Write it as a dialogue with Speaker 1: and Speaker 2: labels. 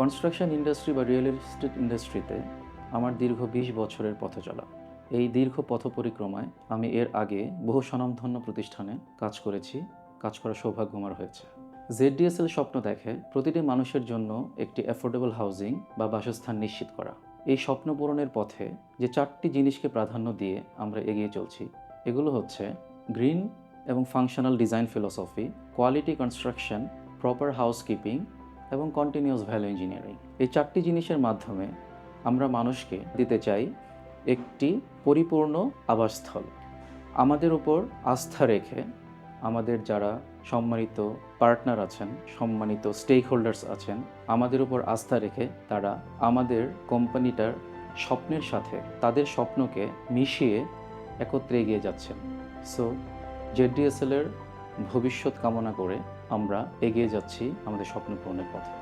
Speaker 1: Construction industry বা real estate ইন্ডাস্ট্রিতে আমার দীর্ঘ বিশ বছরের পথ চলা। এই দীর্ঘ পথ পরিক্রমায় আমি এর আগে বহু স্বনামধন্য প্রতিষ্ঠানে কাজ করেছি, কাজ করার সৌভাগ্য আমার হয়েছে জেডডিএসএল স্বপ্ন দেখে প্রতিটি মানুষের জন্য একটি অ্যাফোর্ডেবল হাউজিং বা বাসস্থান নিশ্চিত করা। এই স্বপ্ন পূরণের পথে যে চারটি জিনিসকে প্রাধান্য দিয়ে আমরা এগিয়ে চলছি, এগুলো হচ্ছে গ্রিন এবং functional design philosophy quality construction proper housekeeping এবং কন্টিনিউয়াস ভ্যালু ইঞ্জিনিয়ারিং এই চারটি জিনিসের মাধ্যমে আমরা মানুষকে দিতে চাই একটি পরিপূর্ণ আবাসস্থল। আমাদের উপর আস্থা রেখে আমাদের যারা সম্মানিত পার্টনার আছেন, সম্মানিত স্টেক হোল্ডার্স আছেন, আমাদের উপর আস্থা রেখে তারা আমাদের কোম্পানিটার স্বপ্নের সাথে তাদের স্বপ্নকে মিশিয়ে একত্রে এগিয়ে যাচ্ছেন। সো জেডিএসএল এর ভবিষ্যৎ কামনা করে আমরা এগিয়ে যাচ্ছি আমাদের স্বপ্ন পূরণের পথে।